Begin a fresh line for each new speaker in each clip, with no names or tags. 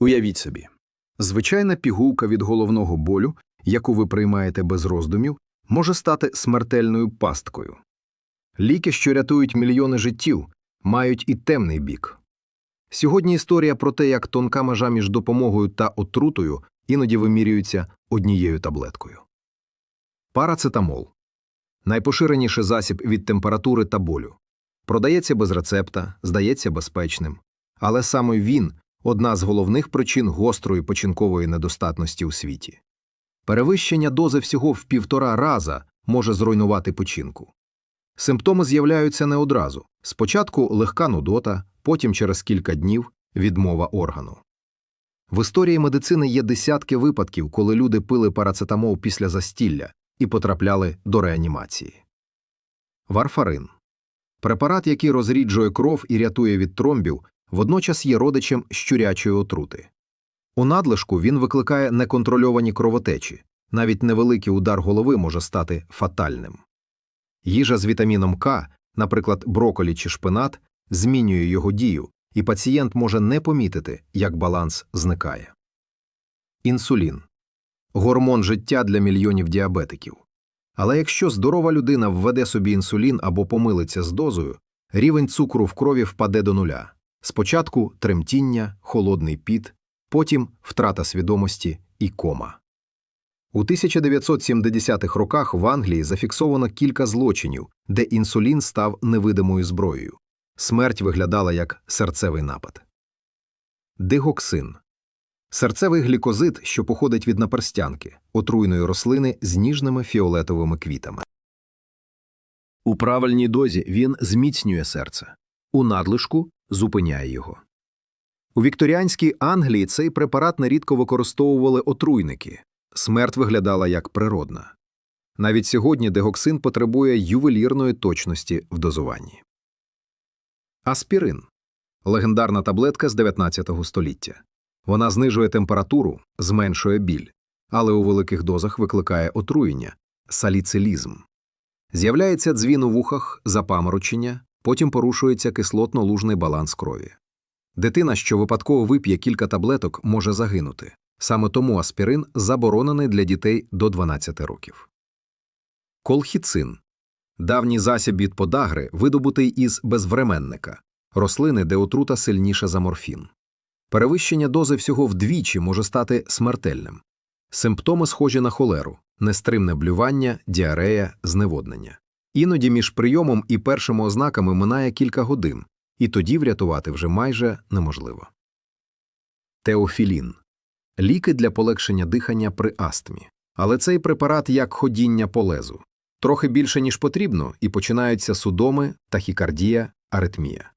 Уявіть собі, звичайна пігулка від головного болю, яку ви приймаєте без роздумів, може стати смертельною пасткою. Ліки, що рятують мільйони життів, мають і темний бік. Сьогодні історія про те, як тонка межа між допомогою та отрутою іноді вимірюється однією таблеткою. Парацетамол найпоширеніший засіб від температури та болю. Продається без рецепта, здається безпечним. Але саме він одна з головних причин гострої починкової недостатності у світі. Перевищення дози всього в півтора раза може зруйнувати печінку. Симптоми з'являються не одразу. Спочатку легка нудота, потім через кілька днів відмова органу. В історії медицини є десятки випадків, коли люди пили парацетамол після застілля і потрапляли до реанімації. Варфарин препарат, який розріджує кров і рятує від тромбів, водночас є родичем щурячої отрути. У надлишку він викликає неконтрольовані кровотечі, навіть невеликий удар голови може стати фатальним. Їжа з вітаміном К, наприклад, броколі чи шпинат, змінює його дію, і пацієнт може не помітити, як баланс зникає. Інсулін гормон життя для мільйонів діабетиків. Але якщо здорова людина введе собі інсулін або помилиться з дозою, рівень цукру в крові впаде до нуля. Спочатку тремтіння, холодний піт, потім втрата свідомості і кома. У 1970-х роках в Англії зафіксовано кілька злочинів, де інсулін став невидимою зброєю. Смерть виглядала як серцевий напад. Дигоксин серцевий глікозид, що походить від наперстянки, отруйної рослини з ніжними фіолетовими квітами. У правильній дозі він зміцнює серце, у надлишку зупиняє його. У вікторіанській Англії цей препарат нерідко використовували отруйники. Смерть виглядала як природна. Навіть сьогодні дегоксин потребує ювелірної точності в дозуванні. Аспірин легендарна таблетка з 19 століття. Вона знижує температуру, зменшує біль, але у великих дозах викликає отруєння саліцилізм. З'являється дзвін у вухах, запаморочення, потім порушується кислотно-лужний баланс крові. Дитина, що випадково вип'є кілька таблеток, може загинути. Саме тому аспірин заборонений для дітей до 12 років. Колхіцин давній засіб від подагри, видобутий із безвременника, рослини, де отрута сильніша за морфін. Перевищення дози всього вдвічі може стати смертельним. Симптоми схожі на холеру, нестримне блювання, діарея, зневоднення. Іноді між прийомом і першими ознаками минає кілька годин, і тоді врятувати вже майже неможливо. Теофілін ліки для полегшення дихання при астмі. Але цей препарат як ходіння по лезу. Трохи більше, ніж потрібно, і починаються судоми, тахікардія, аритмія.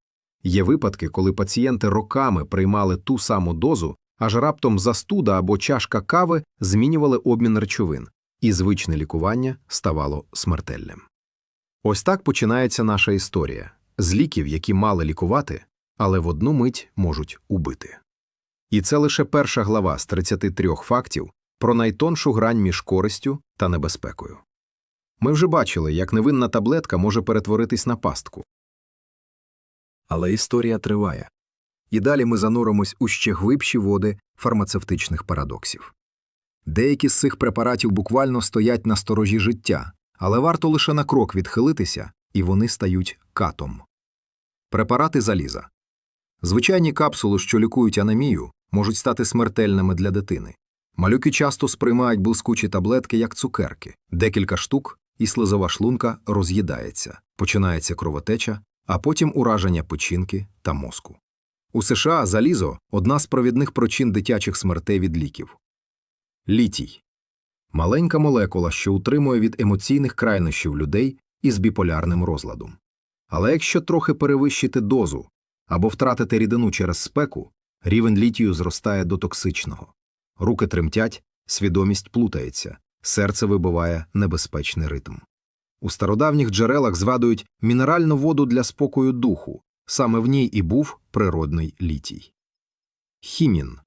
Є випадки, коли пацієнти роками приймали ту саму дозу, аж раптом застуда або чашка кави змінювали обмін речовин, і звичне лікування ставало смертельним. Ось так починається наша історія з ліків, які мали лікувати, але в одну мить можуть убити. І це лише перша глава з 33 фактів про найтоншу грань між користю та небезпекою. Ми вже бачили, як невинна таблетка може перетворитись на пастку. Але історія триває. І далі ми зануримось у ще глибші води фармацевтичних парадоксів. Деякі з цих препаратів буквально стоять на сторожі життя, але варто лише на крок відхилитися, і вони стають катом. Препарати заліза. Звичайні капсули, що лікують анемію, можуть стати смертельними для дитини. Малюки часто сприймають блискучі таблетки як цукерки, декілька штук, і слизова шлунка роз'їдається, починається кровотеча, а потім ураження печінки та мозку. У США залізо одна з провідних причин дитячих смертей від ліків. Літій маленька молекула, що утримує від емоційних крайнощів людей із біполярним розладом. Але якщо трохи перевищити дозу або втратити рідину через спеку, рівень літію зростає до токсичного. Руки тремтять, свідомість плутається, серце вибиває небезпечний ритм. У стародавніх джерелах згадують мінеральну воду для спокою духу, саме в ній і був природний літій. Хімін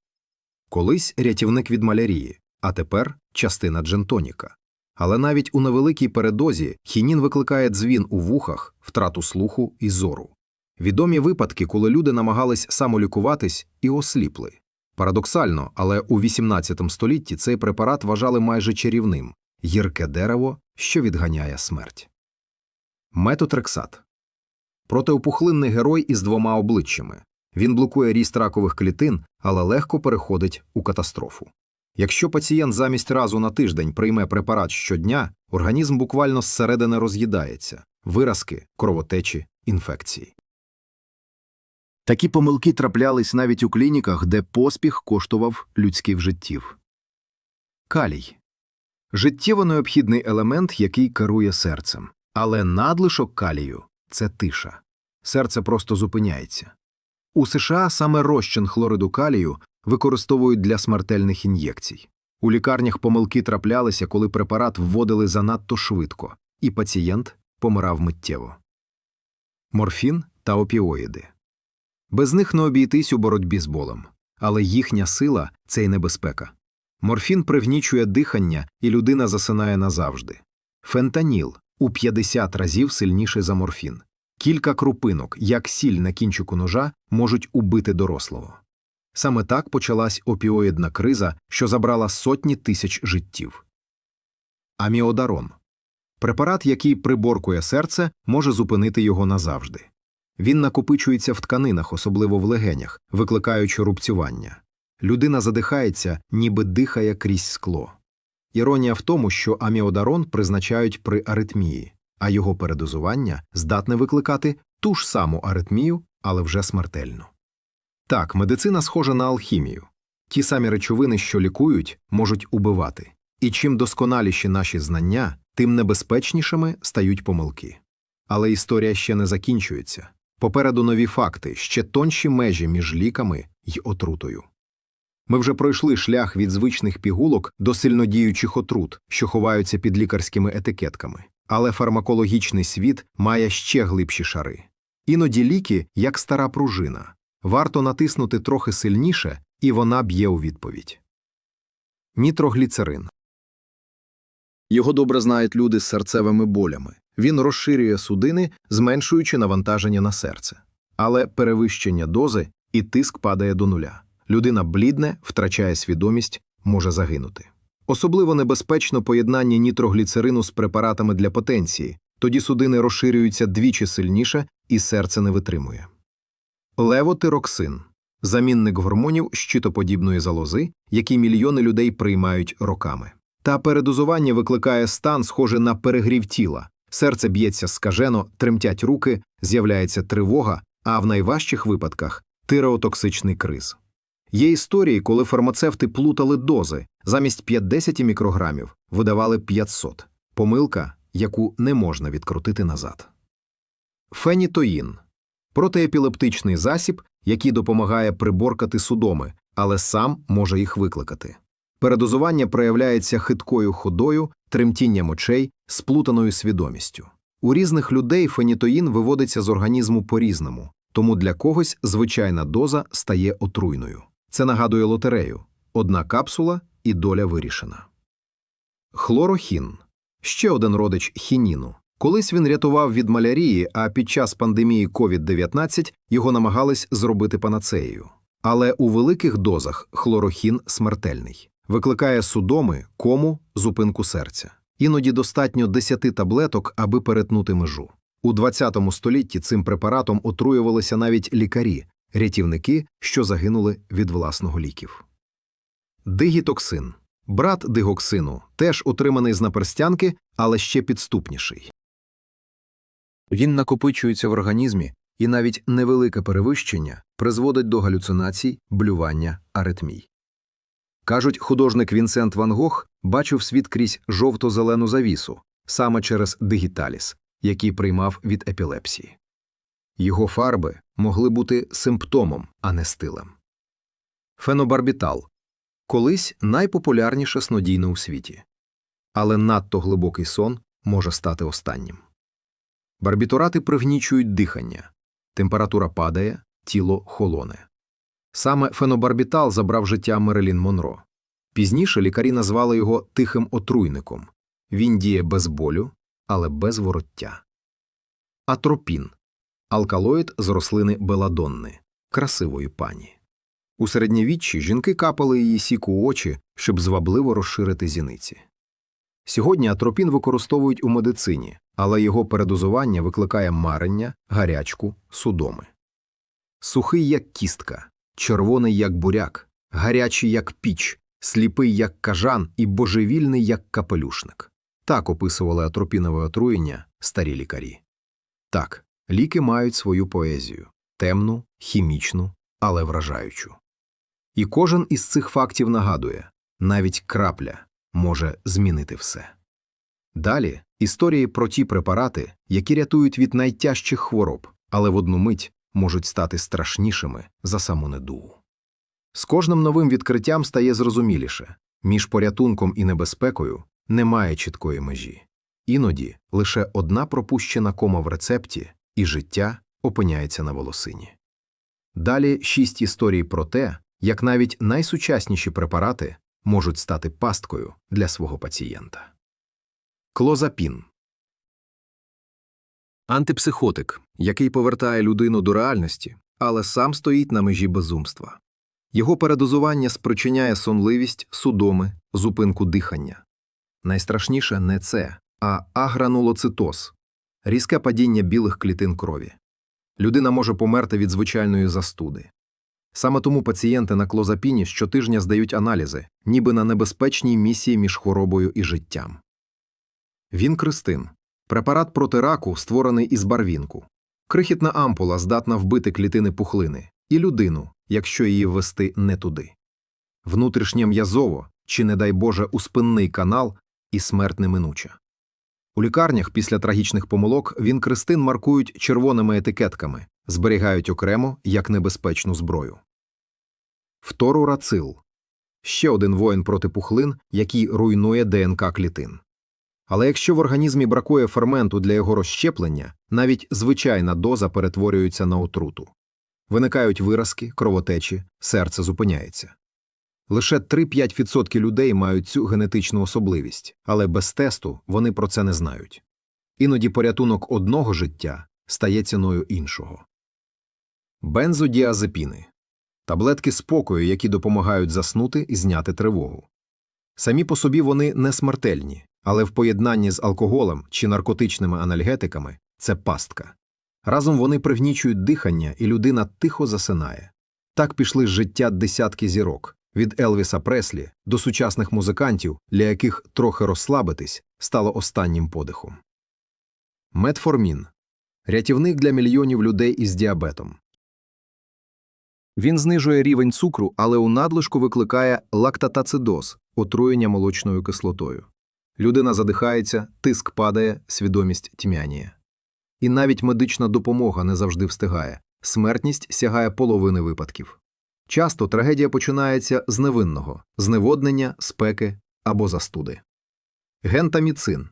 колись рятівник від малярії, а тепер частина джентоніка. Але навіть у невеликій передозі хінін викликає дзвін у вухах, втрату слуху і зору. Відомі випадки, коли люди намагались самолікуватись і осліпли. Парадоксально, але у XVIII столітті цей препарат вважали майже чарівним – гірке дерево, що відганяє смерть. Метотрексат протиопухлинний герой із двома обличчями. Він блокує ріст ракових клітин, але легко переходить у катастрофу. Якщо пацієнт замість разу на тиждень прийме препарат щодня, організм буквально зсередини роз'їдається – виразки, кровотечі, інфекції.
Такі помилки траплялись навіть у клініках, де поспіх коштував людських життів. Калій – життєво необхідний елемент, який керує серцем. Але надлишок калію – це тиша. Серце просто зупиняється. У США саме розчин хлориду калію використовують для смертельних ін'єкцій. У лікарнях помилки траплялися, коли препарат вводили занадто швидко, і пацієнт помирав миттєво. Морфін та опіоїди. Без них не обійтись у боротьбі з болем. Але їхня сила – це й небезпека. Морфін пригнічує дихання, і людина засинає назавжди. Фентаніл – у 50 разів сильніший за морфін. Кілька крупинок, як сіль на кінчику ножа, можуть убити дорослого. Саме так почалась опіоїдна криза, що забрала сотні тисяч життів. Аміодарон – препарат, який приборкує серце, може зупинити його назавжди. Він накопичується в тканинах, особливо в легенях, викликаючи рубцювання. Людина задихається, ніби дихає крізь скло. Іронія в тому, що аміодарон призначають при аритмії, а його передозування здатне викликати ту ж саму аритмію, але вже смертельну. Так, медицина схожа на алхімію. Ті самі речовини, що лікують, можуть убивати. І чим досконаліші наші знання, тим небезпечнішими стають помилки. Але історія ще не закінчується. Попереду нові факти, ще тонші межі між ліками й отрутою. Ми вже пройшли шлях від звичних пігулок до сильнодіючих отрут, що ховаються під лікарськими етикетками. Але фармакологічний світ має ще глибші шари. Іноді ліки, як стара пружина. Варто натиснути трохи сильніше, і вона б'є у відповідь. Нітрогліцерин. Його добре знають люди з серцевими болями. Він розширює судини, зменшуючи навантаження на серце. Але перевищення дози і тиск падає до нуля. Людина блідне, втрачає свідомість, може загинути. Особливо небезпечно поєднання нітрогліцерину з препаратами для потенції, тоді судини розширюються двічі сильніше і серце не витримує. Левотироксин – замінник гормонів щитоподібної залози, які мільйони людей приймають роками. Та передозування викликає стан, схожий на перегрів тіла, серце б'ється скажено, тремтять руки, з'являється тривога, а в найважчих випадках – тиреотоксичний криз. Є історії, коли фармацевти плутали дози, замість 50 мікрограмів видавали 500. Помилка, яку не можна відкрутити назад. Фенітоїн – протиепілептичний засіб, який допомагає приборкати судоми, але сам може їх викликати. Передозування проявляється хиткою ходою, тремтінням очей, сплутаною свідомістю. У різних людей фенітоїн виводиться з організму по-різному, тому для когось звичайна доза стає отруйною. Це нагадує лотерею – одна капсула і доля вирішена. Хлорохін – ще один родич хініну. Колись він рятував від малярії, а під час пандемії COVID-19 його намагались зробити панацеєю. Але у великих дозах хлорохін смертельний. Викликає судоми, кому, зупинку серця. Іноді достатньо 10 таблеток, аби перетнути межу. У 20 столітті цим препаратом отруювалися навіть лікарі, рятівники, що загинули від власного ліків. Дигітоксин – брат дигоксину, теж отриманий з наперстянки, але ще підступніший. Він накопичується в організмі, і навіть невелике перевищення призводить до галюцинацій, блювання, аритмій. Кажуть, художник Вінсент Ван Гог бачив світ крізь жовто-зелену завісу, саме через дигіталіс, який приймав від епілепсії. Його фарби могли бути симптомом, а не стилем. Фенобарбітал колись найпопулярніше снодійне у світі, але надто глибокий сон може стати останнім. Барбітурати пригнічують дихання, температура падає, тіло холоне. Саме фенобарбітал забрав життя Мерелін Монро. Пізніше лікарі назвали його тихим отруйником. Він діє без болю, але без вороття. Атропін алкалоїд з рослини беладонни, красивої пані.
У середньовіччі жінки капали її сіку очі, щоб звабливо розширити зіниці. Сьогодні атропін використовують у медицині, але його передозування викликає марення, гарячку, судоми. Сухий, як кістка, червоний, як буряк, гарячий, як піч, сліпий, як кажан і божевільний, як капелюшник. Так описували атропінове отруєння старі лікарі. Так, ліки мають свою поезію темну, хімічну, але вражаючу. І кожен із цих фактів нагадує навіть крапля може змінити все. Далі історії про ті препарати, які рятують від найтяжчих хвороб, але в одну мить можуть стати страшнішими за саму недугу. З кожним новим відкриттям стає зрозуміліше між порятунком і небезпекою немає чіткої межі. Іноді лише одна пропущена кома в рецепті, і життя опиняється на волосині. Далі шість історій про те, як навіть найсучасніші препарати можуть стати пасткою для свого пацієнта. Клозапін антипсихотик, який повертає людину до реальності, але сам стоїть на межі безумства. Його передозування спричиняє сонливість, судоми, зупинку дихання. Найстрашніше не це, а агранулоцитоз – різке падіння білих клітин крові. Людина може померти від звичайної застуди. Саме тому пацієнти на клозапіні щотижня здають аналізи, ніби на небезпечній місії між хворобою і життям. Він Кристин – препарат проти раку, створений із барвінку. Крихітна ампула здатна вбити клітини пухлини і людину, якщо її ввести не туди. Внутрішнє м'язово чи, не дай Боже, у спинний канал і смерть неминуча. У лікарнях після трагічних помилок він Кристин маркують червоними етикетками, зберігають окремо як небезпечну зброю. Фторурацил – ще один воїн проти пухлин, який руйнує ДНК клітин. Але якщо в організмі бракує ферменту для його розщеплення, навіть звичайна доза перетворюється на отруту. Виникають виразки, кровотечі, серце зупиняється. Лише 3-5% людей мають цю генетичну особливість, але без тесту вони про це не знають. Іноді порятунок одного життя стає ціною іншого. Бензодіазепіни – таблетки спокою, які допомагають заснути і зняти тривогу. Самі по собі вони не смертельні, але в поєднанні з алкоголем чи наркотичними анальгетиками це пастка. Разом вони пригнічують дихання, і людина тихо засинає. Так пішли з життя десятки зірок від Елвіса Преслі до сучасних музикантів, для яких трохи розслабитись стало останнім подихом. Метформін рятівник для мільйонів людей із діабетом. Він знижує рівень цукру, але у надлишку викликає лактатацидоз отруєння молочною кислотою. Людина задихається, тиск падає, свідомість тьмяніє. І навіть медична допомога не завжди встигає. Смертність сягає половини випадків. Часто трагедія починається з невинного зневоднення, спеки або застуди. Гентаміцин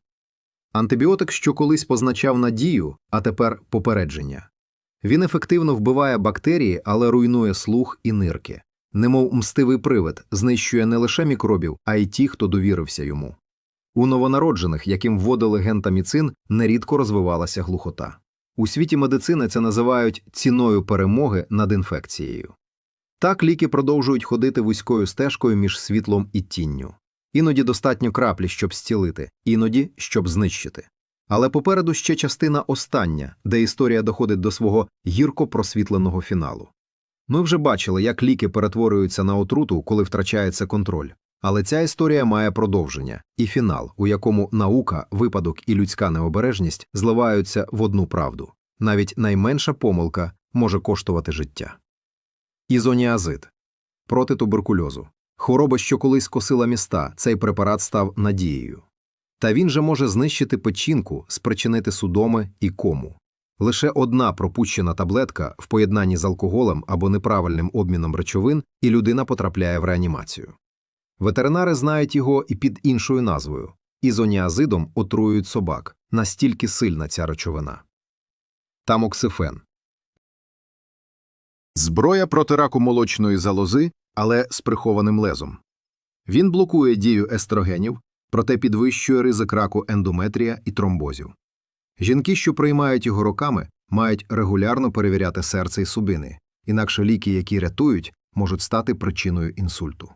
антибіотик, що колись позначав надію, а тепер попередження. Він ефективно вбиває бактерії, але руйнує слух і нирки. Немов мстивий привид, знищує не лише мікробів, а й ті, хто довірився йому. У новонароджених, яким вводили гентаміцин, нерідко розвивалася глухота. У світі медицини це називають ціною перемоги над інфекцією. Так ліки продовжують ходити вузькою стежкою між світлом і тінню. Іноді достатньо краплі, щоб зцілити, іноді щоб знищити. Але попереду ще частина остання, де історія доходить до свого гірко просвітленого фіналу. Ми вже бачили, як ліки перетворюються на отруту, коли втрачається контроль. Але ця історія має продовження і фінал, у якому наука, випадок і людська необережність зливаються в одну правду. Навіть найменша помилка може коштувати життя. Ізоніазид проти туберкульозу. Хвороба, що колись косила міста, цей препарат став надією. Та він же може знищити печінку, спричинити судоми і кому. Лише одна пропущена таблетка в поєднанні з алкоголем або неправильним обміном речовин, і людина потрапляє в реанімацію. Ветеринари знають його і під іншою назвою ізоніазидом отруюють собак, настільки сильна ця речовина. Тамоксифен зброя проти раку молочної залози, але з прихованим лезом. Він блокує дію естрогенів, проте підвищує ризик раку ендометрія і тромбозів. Жінки, що приймають його роками, мають регулярно перевіряти серце і судини, інакше ліки, які рятують, можуть стати причиною інсульту.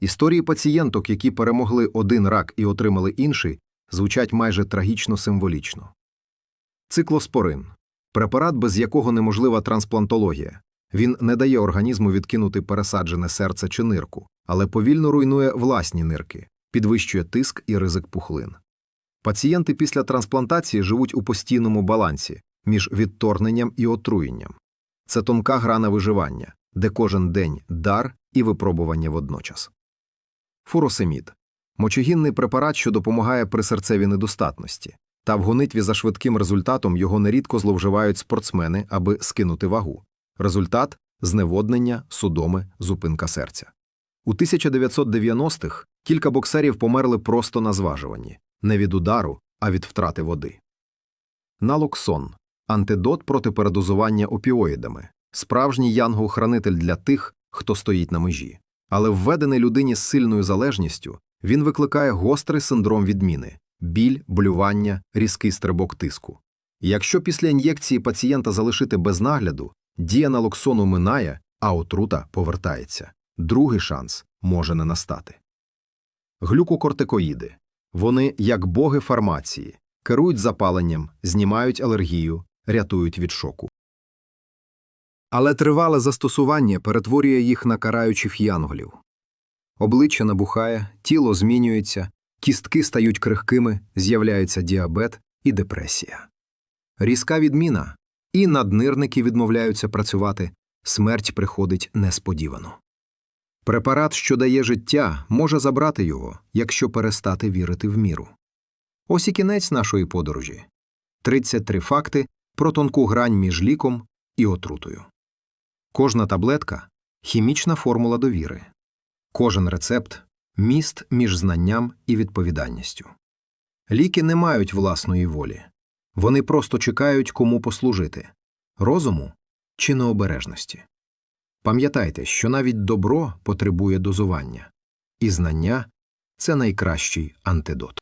Історії пацієнток, які перемогли один рак і отримали інший, звучать майже трагічно символічно. Циклоспорин препарат, без якого неможлива трансплантологія. Він не дає організму відкинути пересаджене серце чи нирку, але повільно руйнує власні нирки, підвищує тиск і ризик пухлин. Пацієнти після трансплантації живуть у постійному балансі між відторгненням і отруєнням. Це тонка гра на виживання, де кожен день дар і випробування водночас. Фуросемід мочогінний препарат, що допомагає при серцевій недостатності, та в гонитві за швидким результатом його нерідко зловживають спортсмени, аби скинути вагу. Результат зневоднення, судоми, зупинка серця. У 1990-х кілька боксерів померли просто на зважуванні, не від удару, а від втрати води. Налоксон антидот проти передозування опіоїдами, справжній янгол-хранитель для тих, хто стоїть на межі. Але введений людині з сильною залежністю, він викликає гострий синдром відміни біль, блювання, різкий стрибок тиску. Якщо після ін'єкції пацієнта залишити без нагляду, дія налоксону минає, а отрута повертається. Другий шанс може не настати. Глюкокортикоїди. Вони, як боги фармації, керують запаленням, знімають алергію, рятують від шоку. Але тривале застосування перетворює їх на караючих янголів. Обличчя набухає, тіло змінюється, кістки стають крихкими, з'являється діабет і депресія. Різка відміна, і наднирники відмовляються працювати, смерть приходить несподівано. Препарат, що дає життя, може забрати його, якщо перестати вірити в міру. Ось і кінець нашої подорожі 33 факти про тонку грань між ліком і отрутою. Кожна таблетка хімічна формула довіри, кожен рецепт міст між знанням і відповідальністю. Ліки не мають власної волі, вони просто чекають, кому послужити розуму чи необережності. Пам'ятайте, що навіть добро потребує дозування, і знання це найкращий антидот.